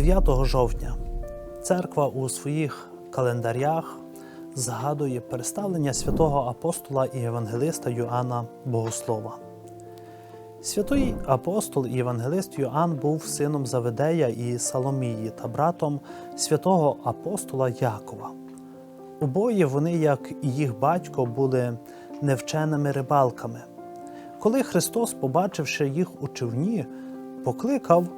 9 жовтня церква у своїх календарях згадує переставлення святого апостола і євангелиста Йоанна Богослова. Святий апостол і євангелист Йоанн був сином Заведея і Саломії та братом святого апостола Якова. Обоє вони, як і їх батько, були невченими рибалками. Коли Христос, побачивши їх у човні, покликав,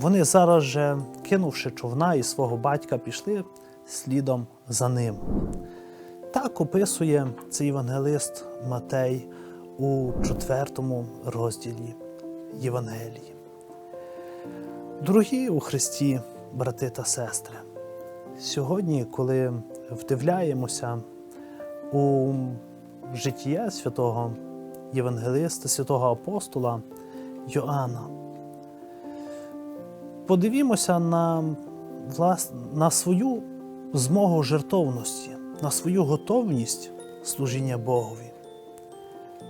вони зараз же, кинувши човна і свого батька, пішли слідом за ним. Так описує цей євангелист Матей у четвертому розділі Євангелії. Дорогі у Христі, брати та сестри, сьогодні, коли вдивляємося у життя святого Євангелиста, святого апостола Йоанна, подивімося на, влас... на свою змогу жертовності, на свою готовність служіння Богові.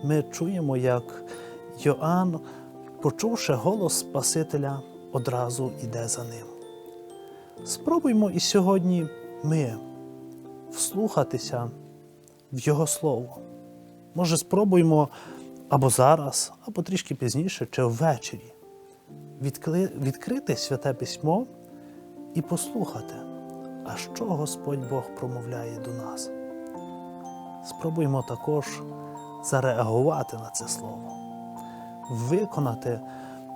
Ми чуємо, як Йоанн, почувши голос Спасителя, одразу йде за ним. Спробуймо і сьогодні ми вслухатися в Його Слово. Може, спробуємо або зараз, або трішки пізніше, чи ввечері відкли- відкрити святе письмо і послухати, а що Господь Бог промовляє до нас. Спробуємо також зареагувати на це слово, виконати,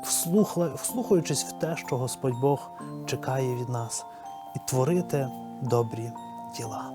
вслухла- вслухаючись в те, що Господь Бог чекає від нас, і творити добрі діла.